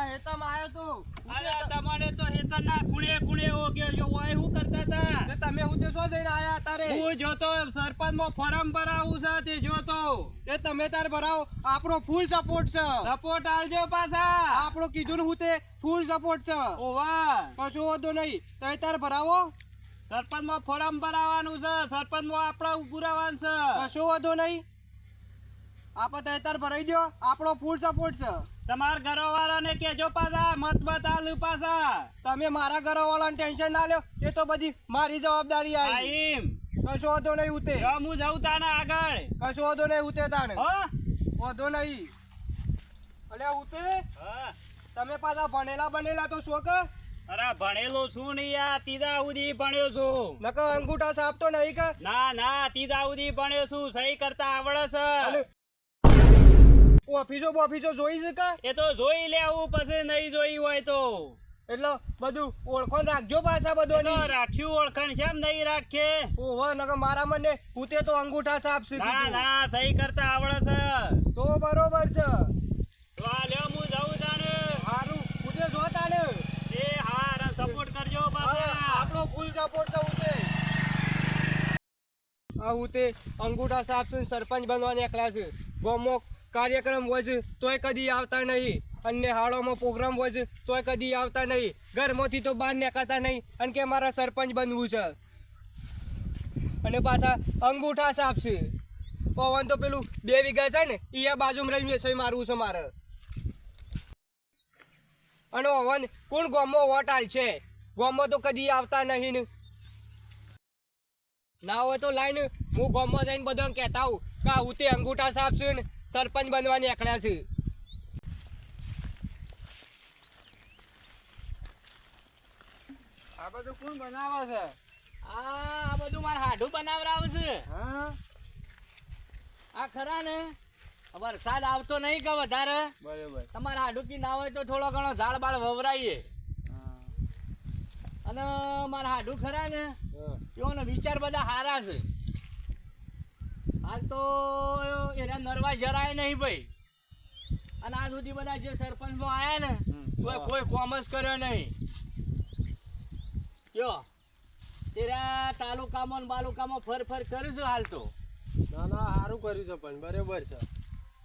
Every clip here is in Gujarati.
આ હેતામાં આવ્યો તું. અરે તમારે તો હેતરના કુણે કુણે ઓગ્યો છો ઓય હું કરતા હતા? તે તમે હું તે શું જઈને આયા તારે? હું જોતો સરપંચમાં ફોરમ ભરાવું છે તે જોતો. એ તમે તાર ભરાવ. આપણો ફૂલ સપોર્ટ છે. સપોર્ટ આલજો પાછા. આપણો કીધું ને હું તે ફૂલ સપોર્ટ છે. ઓવા કશું વાંધો નહીં. તમે તાર ભરાવો. સરપંચમાં ફોરમ ભરાવાનું છે. સરપંચમાં આપણા પુરાવાનું છે. કશું વાંધો નહીં. આપણે તમે ભરાઈ દો આપણો ફૂલ સપોર્ટ છે. તમારા ઘરવાળાને કેજો પાછા મત બતાલું પાછા. તમે મારા ઘરવાળાને ટેન્શન ના લ્યો એ તો બધી મારી જવાબદારી આવી. આઈમ. કશો વાંધો નહીં ઉતે. હું જાઉં તાને આગળ. કશો વાંધો નહીં ઉતે તાને હો? વાંધો નહીં. અલે ઉતે હા. તમે પાછા ભણેલા બનેલા તો શું કે? અરે ભણેલો છું નહીં યાર તીજા સુધી ભણ્યો છું. નકર અંગૂઠા સાફ તો નહીં કે? ના ના તીજા ઉદી ભણ્યો છું સહી કરતા આવડે છે. ઓફિસો બોફિસો જોઈ છે કે? એ તો જોઈ લેવું પછી નહીં જોઈ હોય તો. એટલે બધું ઓળખો રાખજો પાછા બધું રાખ્યું ઓળખાણ છે નહીં રાખે? ઓહો નકર મારા મને હું તે તો અંગૂઠા સાફ છે ના ના સહી કરતા આવડે છે. તો બરોબર છે. તો લ્યો હું જાઉં તાને હારું તે જો તાને એ હાર સપોર્ટ કરજો હા, બાપા. આપણો ફૂલ સપોર્ટ છે ઉતે. આ ઉતે અંગૂઠા સાફ છે સરપંચ બનવાની એકલા છે ગામમાં કાર્યક્રમ હોય છે, તોય કદી આવતા નહીં. અને હાડોમાં પ્રોગ્રામ હોય છે, તોય કદી આવતા નહીં. ઘરમાંથી તો બહાર નીકળતા નહીં. અને કે મારા સરપંચ બનવું છે. અને પાછા અંગૂઠા સાફ છે. પવન તો પેલું બે વીઘા છે ને એ આ બાજુમાં રહીને છે મારવું છે મારે. અને પવન કોણ ગામમાં વોટ છે ગામમાં તો કદી આવતા નહીં ને. ના હોય તો લાઈન, હું ગામમાં જઈને બધાને કહેતા હું કે આવું તે અંગૂઠા સાફ છે ને સરપંચ બનવાની એકલા છે. આ બધું કોણ બનાવે છે? આ બધું મારે હાડું બનાવરાવ છે. આ ખરા ને? વરસાદ આવતો નહીં કે વધારે. બરાબર. તમારે હાડું કી ના હોય તો થોડો ઘણો ઝાડ બાળ વવરાઈએ. અને મારા હાડું ખરા ને? તેઓને વિચાર બધા હારા છે. હાલ તો એના નરવા જરાય નહીં ભાઈ. અને આ સુધી બધા જે સરપંચમાં આયા ને કોઈ કોઈ કોમર્સ કર્યો નહીં. કયો તેરા તાલુકામાં બાલુકામાં ફર ફર કરું છું હાલ તો? ના ના સારું કર્યું છે પણ બરોબર છે.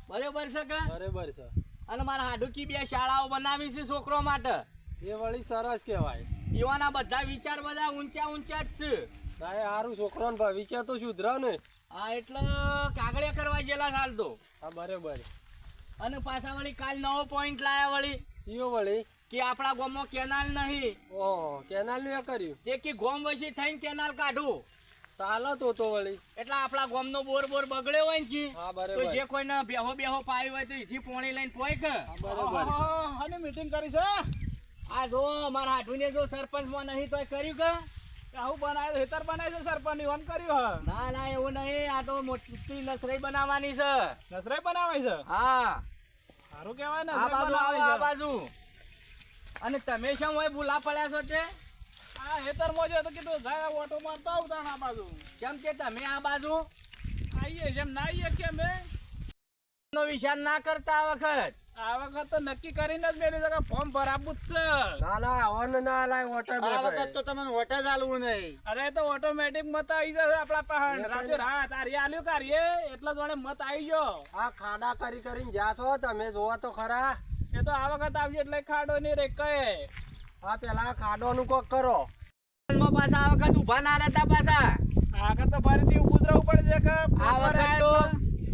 બરોબર છે કે? બરોબર છે. અને મારા હાડુકી બે શાળાઓ બનાવી છે છોકરો માટે. એ વળી સરસ કહેવાય. યુવાના બધા વિચાર બધા ઊંચા ઊંચા જ છે. સારું ને વિચાર તો સુધરે ને. હા એટલે કાગળિયા કરવા ગયેલા હાલ તો. હા બરાબર. અને પાછા વળી કાલ નવો પોઈન્ટ લાયા વળી. સીઓ વળી? કે આપણા ગામમાં કેનાલ નહીં. ઓહો કેનાલનું એ કર્યું? તે કે ગોમ વસી થઈને કેનાલ કાઢું. ચાલો તો તો વળી. એટલે આપણા ગામનો બોર બોર બગડ્યો હોય ને જી, હા તો બરોબર. જે કોઈને બેહો બેહો પાઈ હોય તો ઈથી પોણી લઈને પોય કે. બરાબર. અને મીટિંગ કરી છે? આ જો મારા હાડુને જો સરપંચમાં નહીં તો કર્યું કે? આવું બનાવ્યું હેતર બનાવ્યું છે સરપંચ વન કર્યું ના ના એવું નહીં આ તો મોટી નસરાઈ બનાવવાની છે. નસરાઈ બનાવાય છે? હા. સારું કહેવાય ને આ બાજુ આ બાજુ. અને તમે શું હોય ભૂલા પડ્યા છો તે? આ હેતર મોજે તો કીધું જાય ઓટો મારતા આવતા આ બાજુ. કેમ કે તમે આ બાજુ. આઈએ જેમ ના આઈએ કેમ એ? વિચાર ના કરતા આ વખત. આ વખત તો નક્કી કરીને જ મેળવી શકે ફોર્મ ભરાવું જ છે. ના ના આવવાનું ના લાય વોટર આ વખત તો તમને વોટ જ નહીં. અરે તો ઓટોમેટિક મત આવી જશે આપણા પાસે રાતે રાત આર્ય આલ્યું કાર્ય એટલે જ વડે મત આવી ગયો. આ ખાડા કરી કરીને જાશો તમે જોવો તો ખરા. એ તો આ વખત આવજો એટલે ખાડો નહીં રે કહે આ પેલા ખાડોનું કોક કરો. પાછા આ વખત ઊભા ના રહેતા પાછા. આ વખત તો ફરીથી ઉતરવું પડશે કે આ વખત તો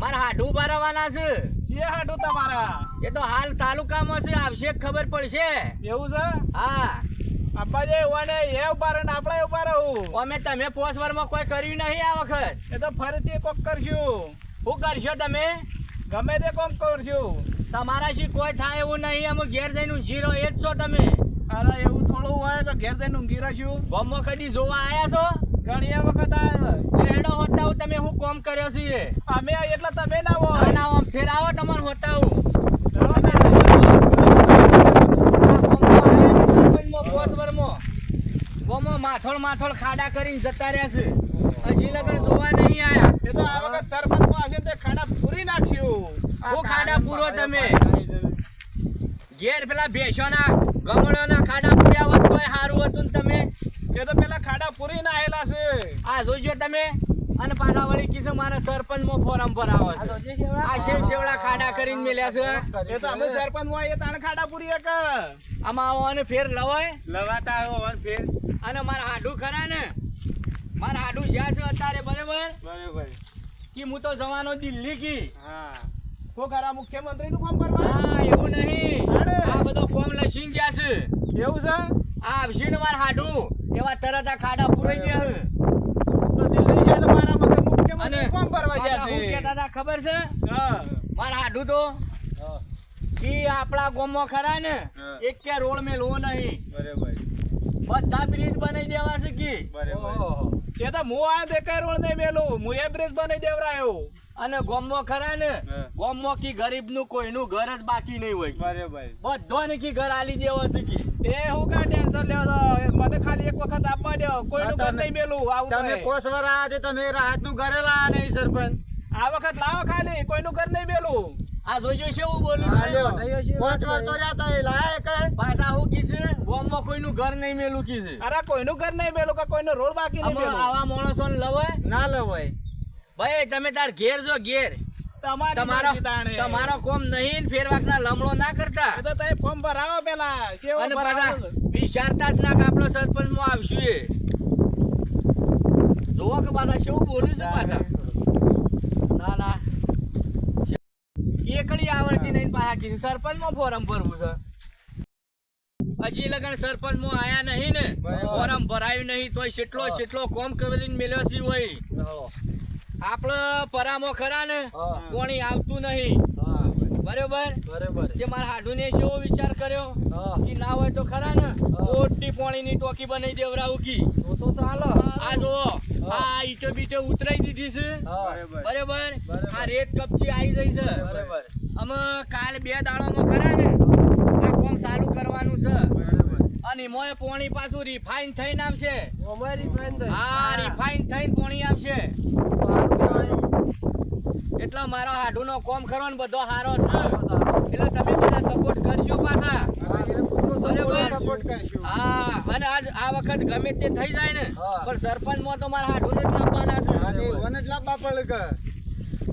મારા હાડું ભરાવાના છે. છીએ હાટું તમારા. એ તો હાલ તાલુકામાં છે આવશે ખબર પડશે. એવું છે? હા. અબ્બાજી ઉવાને એ ઊભા રહે આપણે ઊભા રહું. અમે તમે પોસ વારમાં કોઈ કર્યું નહીં આ વખત. એ તો ફરીથી કોક કરશું. શું કરશો તમે? ગમે તે કોમ કરશું. તમારા શી કોઈ થાય એવું નહીં અમે ઘેર જઈને જીરો એ જ છો તમે. અરે એવું થોડું હોય તો ઘેર જઈને ઊંઘી રહીશું. ગમો કદી જોવા આવ્યા છો? ઘણી વખત આ એડો હોતા તમે હું કોમ કર્યો છીએ? અમે એટલે તમે ના આવો. ના આમ ફેર આવો તમારું હોતા હું માથોડ માથોડ ખાડા કરીને જતા રહ્યા છે. હજી લગન જોવા નહીં આયા. એ તો આ વખત સરપંચમાં આવશે તે ખાડા પૂરી નાખ્યું. ઓ ખાડા પૂરો તમે. ઘેર પેલા ભેંસોના ગમળોના ખાડા પૂર્યા હોત તોય સારું હતું ને તમે. એ તો પેલા ખાડા પૂરી ના આયેલા છે. આ જોજો તમે. અને પાછા વળી કીધું મારા સરપંચમાં ફોરમ પર આવે છે. આ શેવ શેવડા ખાડા કરીને મેલ્યા છે. એ તો અમે સરપંચમાં આવીએ તાણે ખાડા પૂરી એક. આમાં આવો અને ફેર લવાય. લવાતા આવો અને ફેર. અને મારા હાડું ખરા ને? મારા હાડું જ્યાં છે અત્યારે બરાબર? બરાબર. કે હું તો જવાનો દિલ્હી કી. હા. કો ખરા મુખ્યમંત્રી નું કામ કરવા? હા એવું નહીં. આ બધો કોમ લસીન જ્યાં છે. એવું છે? આ આવશે ને મારા હાડું. એવા તરત આ ખાડા પૂરાઈ ગયા છે. તો દિલ્હી જાય તો મારા મગર મુખ્યમંત્રી કામ કરવા ગયા હું છે? હતા ખબર છે? હા. મારા હાડું તો? કે આપણા ગોમમાં ખરા ને? એક કે રોડ લો નહીં. બરોબર. બધા બ્રિજ બનાવી દેવા છે કે? બરોબર. તો હું આ દેખાય રોડ નહીં મેલું. હું એ બ્રિજ બનાવી દેવરાયો. અને ગોમો ખરા ને? હા. ગામમાં કી ગરીબનું કોઈનું ઘર જ બાકી નહીં હોય. બધો ને કી ઘર આલી દેવો છે કી? એ હું કા ટેન્શન લેવો મને ખાલી એક વખત આપવા દો કોઈનું ઘર નહીં મેલું. આવું તમે થાય. કોસવર આયા તો તમે રાહતનું ઘરે લાયા નહીં સરપંચ. આ વખત લાવો ખાલી. કોઈનું ઘર નહીં મેલું. આ જોજો શું બોલું છું પાંચ વાર તો રહ્યા તા એ લાયક પાછા હું કીધું ગામમાં કોઈનું ઘર નહીં મેલું કીધું અરે કોઈનું ઘર નહીં મેલું કે કોઈનો રોડ બાકી નહીં મેલું? આવા માણસોને લવાય? ના લવાય. ભાઈ તમે તાર ઘેર જો ઘેર. તમારી તમારો કોમ નહીં ફેરવાકના લમણો ના કરતા. તો તમે ફોર્મ ભરાવો પેલા. અને પાછા વિચારતા જ ના કે આપણો સરપંચમાં આવશું એ. જોવો કે પાછા શું બોલું છે પાછા. ના ના. એકડી આવડતી નહીં પાછા કીધું સરપંચમાં ફોરમ ભરવું છે. હજી લગન સરપંચમાં આયા નહીં ને. ફોરમ ભરાયું નહીં તોય કેટલો કેટલો કોમ કરીને મેલ્યો છે હોય આપણે પરામો ખરા ને કોણી આવતું નહીં. બરોબર? બરોબર. જે મારા હાડુ ને એવો વિચાર કર્યો કે ના હોય તો ખરા ને. મોટી પોણીની ટોકી બનાવી દેવરાવું કી. તો ચાલો. આ જો આ ઈટો બીટો ઉતરાઈ દીધી છે. બરાબર. આ રેત કપચી આવી ગઈ છે. બરાબર. અમે કાલ બે દાડામાં ખરા ને? આ કોમ ચાલુ કરવાનું છે. અને મોય પોણી પાછું રિફાઈન થઈને આવશે. હા રિફાઈન થઈને પોણી આવશે. એટલે મારો હાડુનો કોમ કરવાનો બધો હારો છે. એટલે તમે બધા સપોર્ટ કરજો પાછા. હા અને આજ આ વખત ગમે તે થઈ જાય ને પણ સરપંચમાં તો મારા હાડુને જ લાવવાના છે.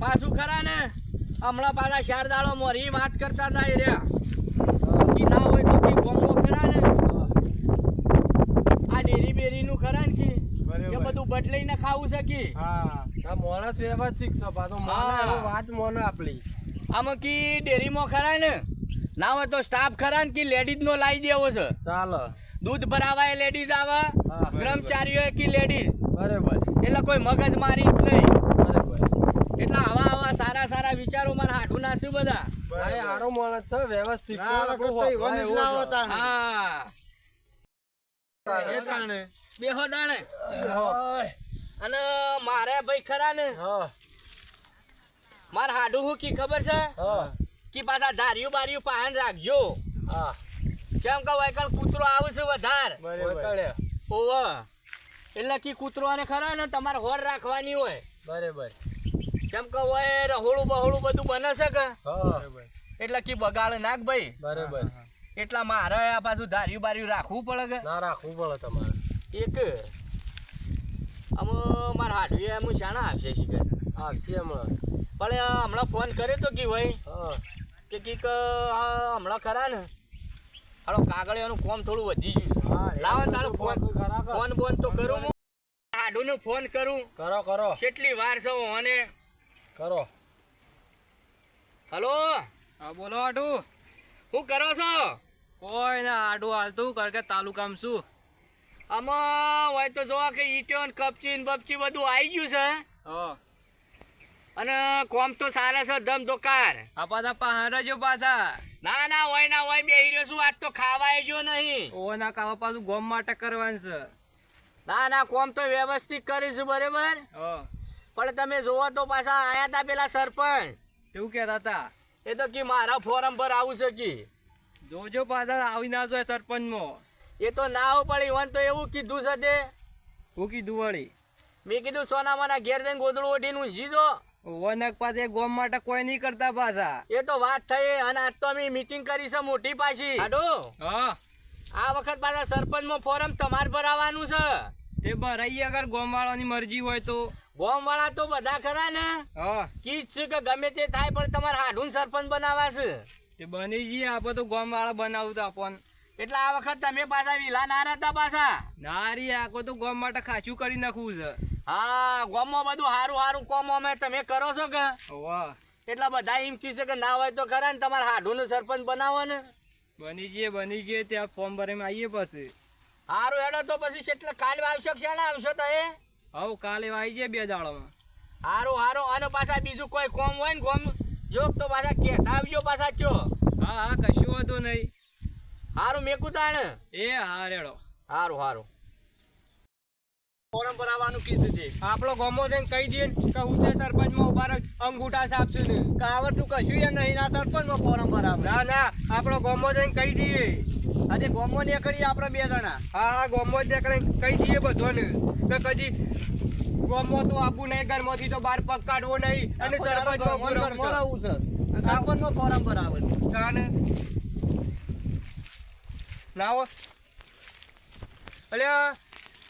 પાછું ખરા ને હમણાં પાછા શારદાળો દાડો મોરી વાત કરતા હતા એ રહ્યા. કી ના હોય તો કી ગોમો ખરા ને. આ ડેરી બેરી નું ખરા ને કે. એ બધું બદલાઈને ખાવું છે કી? આ માણસ વ્યવસ્થિત છે પાછો હા. માને વાત મોને આપલી આમાં કી ડેરીમાં ખરા ને? ના હોય તો સ્ટાફ ખરા ને કે લેડીઝ નો લાવી દેવો છે? ચાલો. દૂધ ભરાવાય લેડીઝ આવે. કર્મચારીઓ કે લેડીઝ બરાબર. એટલે કોઈ મગજ મારી જ નહીં. એટલે આવા આવા સારા સારા વિચારો મારા હાથું નાસ્યું બધા. હારો માણસ છે વ્યવસ્થિત. હા બેહો દાણે અને મારે ભાઈ ખરા ને? મારા મારે હાડું હું કી ખબર છે? હા. કે પાછા ધાર્યું બાર્યું પાહન રાખજો. હા. કેમ કે વૈકલ કૂતરો આવશે વધાર. ઓવ. એટલે કે કૂતરોને ખરા ને તમારે હોર રાખવાની હોય. બરાબર. કેમ કે હોય રહોળું બહોળું બધું બને છે કે? એટલે કે બગાડ નાખ ભાઈ. બરાબર. એટલા મારે આ પાછું ધાર્યું બાર્યું રાખવું પડે કે? ના રાખવું પડે તમારે. એક. આમ મારા હાડવી એમ શાણા આવશે શીખર. આવશે હમણાં. પણ હમણાં ફોન કર્યો તો કે ભાઈ? હા. કે કીક હમણાં ખરા ને? હાલો કાગળિયાનું કોમ થોડું વધી ગયું લાવો તારો ફોન. ફોન બોન તો કરું હું. હાડુને ફોન કરું. કરો કરો. કેટલી વાર છે અને કરો. હલો? હા બોલો આડુ. શું કરો છો? કોઈ ના આડુ હાલતું કર કે તાલુકામ શું? આમાં હોય તો જોવા કે ઈટો ને કપચી ને બપચી બધું આવી ગયું છે. હા. અને કોમ તો સારા છે ધમ દોકાર. આ પાછા પહાડ જો પાછા. ના ના હોય ના હોય બેહી રહ્યો છું. આજ તો ખાવાય જો નહીં. ઓ ના કાવા પાછું ગોમ માટે કરવાનું છે. ના ના કોમ તો વ્યવસ્થિત કરીશું બરાબર? હા. પણ તમે જોવો તો પાછા આયા તા પેલા સરપંચ. એવું કહેતા હતા એ તો કે મારા ફોરમ પર આવું છે કે. જોજો પાછા આવી ના જોઈએ સરપંચમાં. એ તો ના આવું પણ ઈવન તો એવું કીધું છે તે. હું કીધું વળી? મેં કીધું સોના માના ઘેર જઈને ગોદડું ઓઢીને ઊંઝી જો. વનક પાસે ગોમ માટે કોઈ નહીં કરતા પાછા. એ તો વાત થઈ અને આજ તો અમે મીટિંગ કરી છે મોટી પાછી. હાડો? હા. આ વખત પાછા સરપંચમાં ફોરમ તમારે ભરાવાનું છે. એ ભરાઈ અગર ગોમ વાળાની મરજી હોય તો. ગોમ વાળા તો બધા ખરા ને? હા. કીચ છે કે ગમે તે થાય પણ તમારે હાડું સરપંચ બનાવવા છે. તે બની જઈએ આપણે તો ગોમ વાળા બનાવતા પણ એટલે આ વખત તમે પાછા વિલા ના રહેતા પાછા. ના રી આખો તો ગોમ માટે ખાચું કરી નાખવું છે. હા ગોમમાં બધું સારું સારું કોમ અમે તમે કરો છો કે? એટલે બધા એમ કહેશે કે ના હોય તો ખરા ને તમારે હાડું સરપંચ બનાવો ને. બની ગયે બની ગયે ત્યાં ફોર્મ ભરીને આવીએ પછી. સારું હેડો તો પછી એટલે કાલે આવશો કે શાણે આવશો તો એ? હવ કાલે આવી જઈએ બે દાડામાં. સારું હારું અને પાછા બીજું કોઈ કોમ હોય ને કોમ જોક તો પાછા કહેતા આવજો પાછા કયો. હા હા કશું વાંધો નહીં. હારું મેકું તાણે. એ હા રેડો. સારું હારું. ફોરમ ભરાવાનું કીધું છે. આપણો ગમો છે કહી દઈએ કે હું તે સરપંચમાં ઊભા રહી અંગૂઠા સાપશું ને કાવર તું કશું એ નહીં ના સરપંચમાં ફોરમ ભરાવ. ના ના આપણો ગમો છે કહી દઈએ. આજે ગોમો નીકળી આપણે બે જણા. હા હા ગોમો જ નીકળે કહી દઈએ બધાને. કે કદી ગોમો તો આપવું નહીં ઘરમાંથી તો બહાર પગ કાઢવો નહીં અને સરપંચમાં ઉભું ભરાવું. છે. સરપંચ સરપંચમાં ફોરમ ભરાવે. છે ના હો અલ્યા.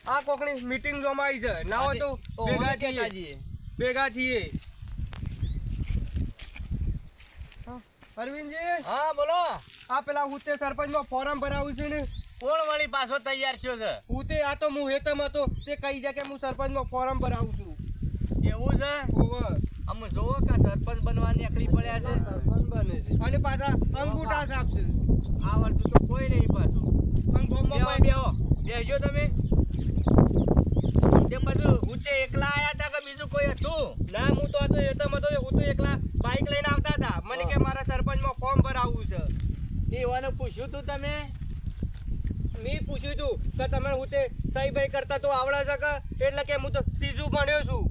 આ કોકની મીટિંગ જમાઈ છે. ના હોય તો ભેગા થઈએ. ભેગા થઈએ. અરવિંદજી? હા બોલો. આ પેલા હું સરપંચ નો ફોર્મ ભરાવું છે ને? કોણ વળી પાછો તૈયાર થયો છે? ઉતે આ તો હું હેતમ હતો. તે કહી જાય કે હું સરપંચમાં ફોર્મ ભરાવું છું. એવું છે? ઓવર અમે જોવો કે સરપંચ બનવાની અકલી પડ્યા છે? સરપંચ બને છે. અને પાછા અંગૂઠા સાપશે. વર્ષ તો કોઈ નહીં પાછું. કોઈ- બેહો. બેહજો તમે. તે એકલા આયા હતા કે બીજું કોઈ હતું? ના હું તો હતો હું તો એકલા બાઇક લઈને આવતા હતા. મને કે મારા સરપંચમાં ફોર્મ ભરાવવું છે. એવાનું પૂછ્યું તું તમે? મેં પૂછ્યું તું કે તમે હું તે સહી ભાઈ કરતા તો આવડે છે કે? એટલે કે હું તો ત્રીજું ભણ્યો છું.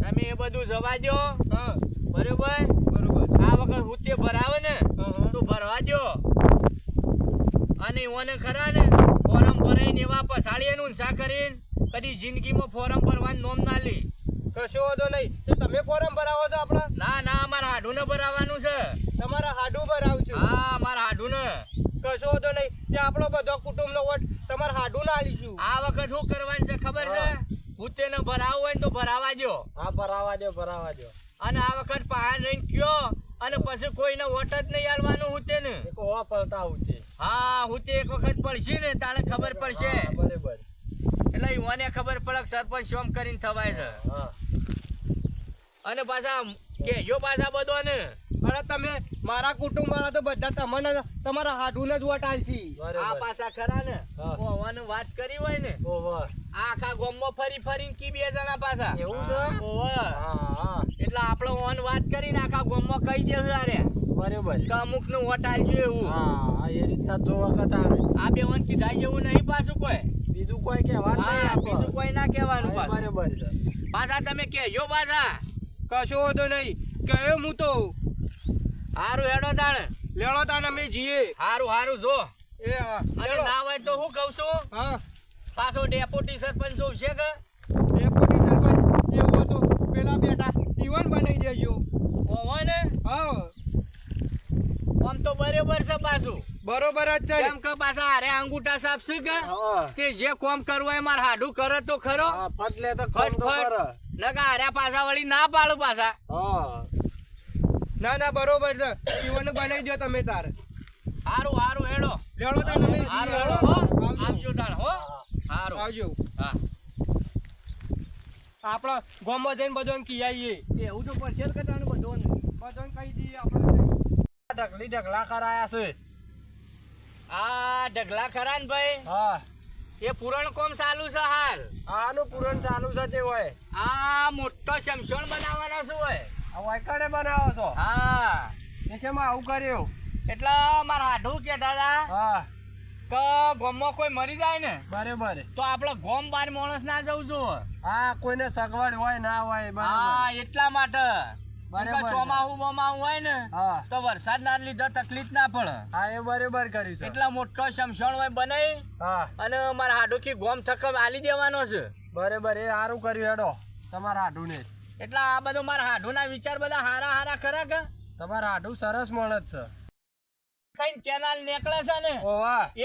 તમે એ બધું જવા દો હા. બરોબર? બરોબર. આ વખત હુતે ભરાવે ને હા. તો ભરવા દો અને ઓને ખરા ને ફોરમ ભરાઈને એવા પસાડી એનું સા કરીને. કદી જિંદગીમાં ફોરમ ભરવાનું નોમ ના લે. કશો વાંધો નહીં. તો તમે ફોર્મ ભરાવો છો આપણા? ના ના અમારા હાડુને ભરાવાનું છે. તમારા હાડું ભરાવું છું હા અમારા હાડુને. કશો વાંધો નહીં. તે આપણો બધો કુટુંબનો વોટ તમારા હાડું ના લીશું આ વખત શું કરવાનું છે ખબર છે? હુતેને ભરાવું હોય ને તો ભરાવા દો હા ભરાવા દો ભરાવા દો અને આ વખત પહાડ રહીને કયો અને પછી કોઈને વોટ જ નહીં આલવાનું હું તેને. આવું છે. હા હુતે એક વખત પડશે ને તારે ખબર પડશે. બરાબર. એટલે મને ખબર પડે કે સરપંચ શોમ કરીને થવાય છે. અને પાછા કેજો પાછા બધો ને અરે તમે મારા કુટુંબ વાળા તો બધા તમને તમારા હાડું જ વટાલ આલશી. આ પાછા ખરા ને? ઓવાનું વાત કરી હોય ને? ઓવર આખા ગામમાં ફરી ફરીને કી બે જણા પાછા? એવું છે? એટલે આપણે ઓન વાત કરીને આખા ગામમાં કહી દેવું અરે બરોબર. કે અમુકનું વટાલ છે એવું. હા એ રીતના જોવા કથા આ બે વન કીધા જેવું નહીં પાછું કોઈ. બીજું કોઈ કહેવાનું હા બીજું કોઈ ના કહેવાનું બરાબર છે. પાછા તમે કહેજો પાછા. કશો વાંધો નહીં. કયો હું તો હારું હેડો તાણ. લેડો તાને અમે જઈએ. હારું હારું જો. એ અને. ના હોય તો હું કહું છું? હા. પાછો ડેપ્યુટી સરપંચ જોઉં છે કે? ડેપ્યુટી સરપંચ એવું હતું પેલા બેટા ઈવન બનાવી દેજો. ઓવો ને? હા. આમ તો બરોબર છે પાછું. બરોબર જ છે એમ કેમ કે પાછા હારે અંગૂઠા સાફ છે કે? તે જે કોમ કરવું એ મારે હાડું કરે તો ખરો. ફટલે તો ફટ ફટ. નકા અરે પાછા વળી ના પાડો પાછા. ના ના બરોબર છે. જીવન બનાવી દો તમે તાર. હારું હારું હેડો. લેડો તાર તમે. હારું હેડો હો. આવજો. આવજો હો. હારું. આવજો. હા. આપણા ગામમાં જઈને બધો કી આવીએ એવું તો પડશે કે તાનું બધો બધો કહી દઈએ આપણે. ઢગલી ઢગલા કરાયા છે. આ ઢગલા ખરા ને ભાઈ? હા. એ પુરણ કોમ ચાલુ છે હાલ? આનું પૂરણ ચાલુ છે તે હોય. આ મોટો શમશોણ બનાવવાનો શું હોય? આ વાયકડે બનાવો છો? હા. એસેમાં આવું કર્યું? એટલે મારા હાડું કહેતા હતા હા. કે ગોમમાં કોઈ મરી જાય ને બરાબર. તો આપણે ગોમ બાર માણસ ના જવું જોઈએ. હા કોઈને સગવડ હોય ના હોય હા એટલા માટે. બરાબર કેમ ચોમાહું બોમાહું હોય ને તો વરસાદ ના લીધે તકલીફ ના પડે. હા એ બરાબર કર્યું છે. એટલા મોટો શમશાન હોય બનાવી અને મારા હાડુકી ગોમ થકમ આલી દેવાનો છે. બરાબર એ સારું કર્યું હેડો તમારા હાડું ને એટલે આ બધું મારા હાડુના વિચાર બધા હારા હારા ખરા કે? તમારા હાડું સરસ મળે જ છે. થઈને કેનાલ નીકળે છે ને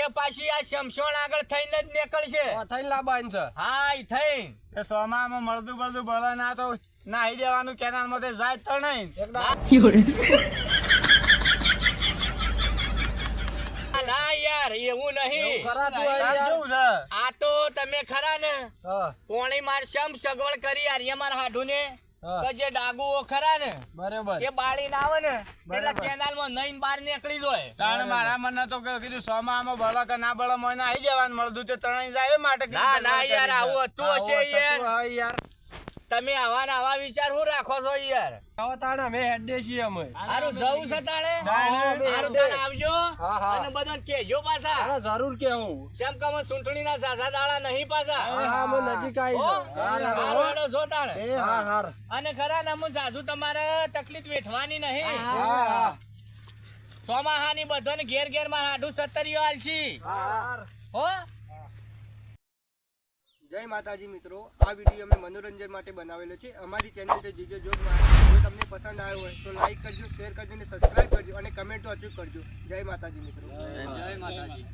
એ પાછી આ શમશોણ આગળ થઈને જ નીકળશે. થઈને લાબાન છે. હા થઈને. સોમામાં મળતું મળતું ભલે ના તો નાહી દેવાનું કેનાલમાં જાય તો નહીં. ના યાર એવું નહીં. તાર કેવું છે? આ તો તમે ખરા ને? પોણી માર શમ સગવડ કરી યાર એ મારા હાડુ ને જે ડાગુઓ ખરા ને બરાબર. એ બાળી ના આવે ને એટલે કેનાલમાં નઈન બાર નીકળી જાય. તાણ મારા મને તો કીધું સોમામાં ભલે કે ના ભલે મને નાહી જવાનું મળતું તે ત્રણેય જાય એ માટે ના ના યાર આવું હતું હશે યાર. યાર. તમે આવા ને આવા વિચાર હું રાખો છો યાર? આવો તાણે અમે હેડે છીએ અમે. હારું જવું છે તાણે. હારું તાણે આવજો હા, હા. અને બધાને કહેજો પાછા. હા જરૂર કેવું જેમ કે અમે સુંટણી ના સાસા દાડા નહીં પાછા. હા હા અમે નજીક આવી આરો હા છો તાણે. હા હા. અને ખરા ને અમે જાજુ તમારે તકલીફ વેઠવાની નહીં. હા ચોમાહાની બધાને ઘેર ઘેરમાં હાડું સત્તરીઓ આલશી. હા. હો? જય માતાજી મિત્રો. આ વીડિયો અમે મનોરંજન માટે બનાવેલો છે. અમારી ચેનલ છે જીજો જોગ જો તમને પસંદ આવ્યો હોય તો લાઈક કરજો શેર કરજો અને સબસ્ક્રાઇબ કરજો અને કમેન્ટો અચૂક કરજો. જય માતાજી મિત્રો. જય માતાજી.